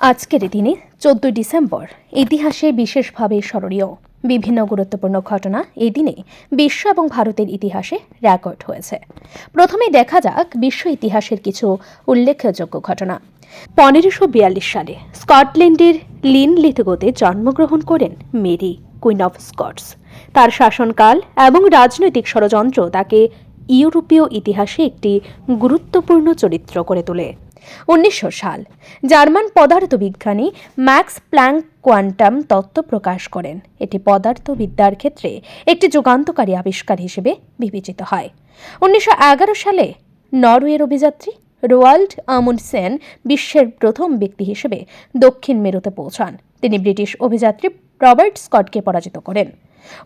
আজকের দিনে চোদ্দই ডিসেম্বর, ইতিহাসে বিশেষভাবে স্মরণীয়। বিভিন্ন গুরুত্বপূর্ণ ঘটনা এই দিনে বিশ্ব এবং ভারতের ইতিহাসে রেকর্ড হয়েছে। প্রথমে দেখা যাক বিশ্ব ইতিহাসের কিছু উল্লেখযোগ্য ঘটনা। পনেরোশো বিয়াল্লিশ সালে স্কটল্যান্ডের লিন লিথগোতে জন্মগ্রহণ করেন মেরি, কুইন অফ স্কটস। তার শাসনকাল এবং রাজনৈতিক ষড়যন্ত্র তাকে ইউরোপীয় ইতিহাসে একটি গুরুত্বপূর্ণ চরিত্র করে তোলে। উনিশশো সাল, জার্মান পদার্থবিজ্ঞানী ম্যাক্স প্ল্যাঙ্ক কোয়ান্টাম তত্ত্ব প্রকাশ করেন। এটি পদার্থবিদ্যার ক্ষেত্রে একটি যুগান্তকারী আবিষ্কার হিসেবে বিবেচিত হয়। উনিশশো এগারো সালে নরওয়ের অভিযাত্রী রোয়াল্ড আমুন্ডসেন বিশ্বের প্রথম ব্যক্তি হিসেবে দক্ষিণ মেরুতে পৌঁছান। তিনি ব্রিটিশ অভিযাত্রী রবার্ট স্কটকে পরাজিত করেন।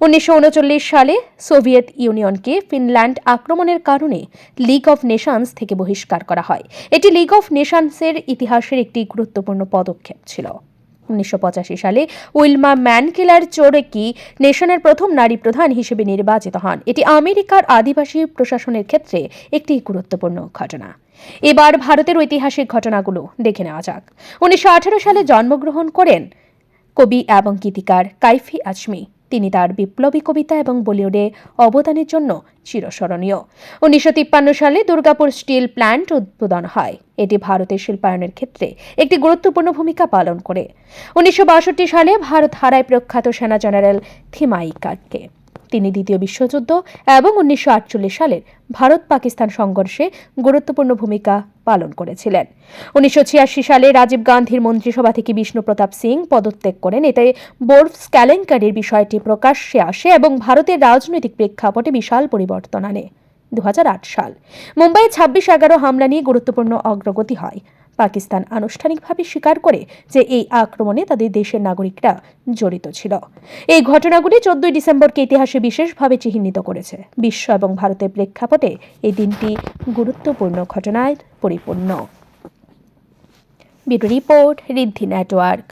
উনিশশো উনচল্লিশ সালে সোভিয়েত ইউনিয়নকে ফিনল্যান্ড আক্রমণের কারণে লিগ অফ নেশনস থেকে বহিষ্কার করা হয়। এটি লিগ অফ নেশনসের ইতিহাসের একটি গুরুত্বপূর্ণ পদক্ষেপ ছিল। উনিশশো পঁচাশি সালে উইলমা ম্যানকেলার চোরেকি নেশনের প্রথম নারী প্রধান হিসেবে নির্বাচিত হন। এটি আমেরিকার আদিবাসী প্রশাসনের ক্ষেত্রে একটি গুরুত্বপূর্ণ ঘটনা। এবার ভারতের ঐতিহাসিক ঘটনাগুলো দেখে নেওয়া যাক। উনিশশো আঠারো সালে জন্মগ্রহণ করেন কবি এবং গীতিকার কাইফি আজমি। তিনি তার বিপ্লবী কবিতা এবং বলিউডে অবদানের জন্য চিরস্মরণীয়। উনিশশো তিপ্পান্ন সালে দুর্গাপুর স্টিল প্ল্যান্ট উদ্বোধন হয়। এটি ভারতের শিল্পায়নের ক্ষেত্রে একটি গুরুত্বপূর্ণ ভূমিকা পালন করে। উনিশশো বাষট্টি সালে ভারত হারায় প্রখ্যাত সেনা জেনারেল থিমাইকারকে তিনি দ্বিতীয় বিশ্বযুদ্ধ এবং উনিশশো আটচল্লিশ সালের ভারত পাকিস্তান সংঘর্ষে গুরুত্বপূর্ণ ভূমিকা পালন করেছিলেন। উনিশশো ছিয়াশি সালে রাজীব গান্ধীর মন্ত্রিসভা থেকে বিষ্ণু প্রতাপ সিং পদত্যাগ করেন। এতে বোর্ফস কেলেঙ্কারির বিষয়টি প্রকাশ্যে আসে এবং ভারতের রাজনৈতিক প্রেক্ষাপটে বিশাল পরিবর্তন আনে। দুহাজার আট সাল। মুম্বাই ছাব্বিশ এগারো হামলা নিয়ে গুরুত্বপূর্ণ অগ্রগতি হয়। পাকিস্তান আনুষ্ঠানিকভাবে স্বীকার করে যে এই আক্রমণে তাদের দেশের নাগরিকরা জড়িত ছিল। এই ঘটনাগুলি চোদ্দই ডিসেম্বরকে ইতিহাসে বিশেষভাবে চিহ্নিত করেছে। বিশ্ব এবং ভারতের প্রেক্ষাপটে এই দিনটি গুরুত্বপূর্ণ ঘটনায় পরিপূর্ণ। Report, Riddhi network.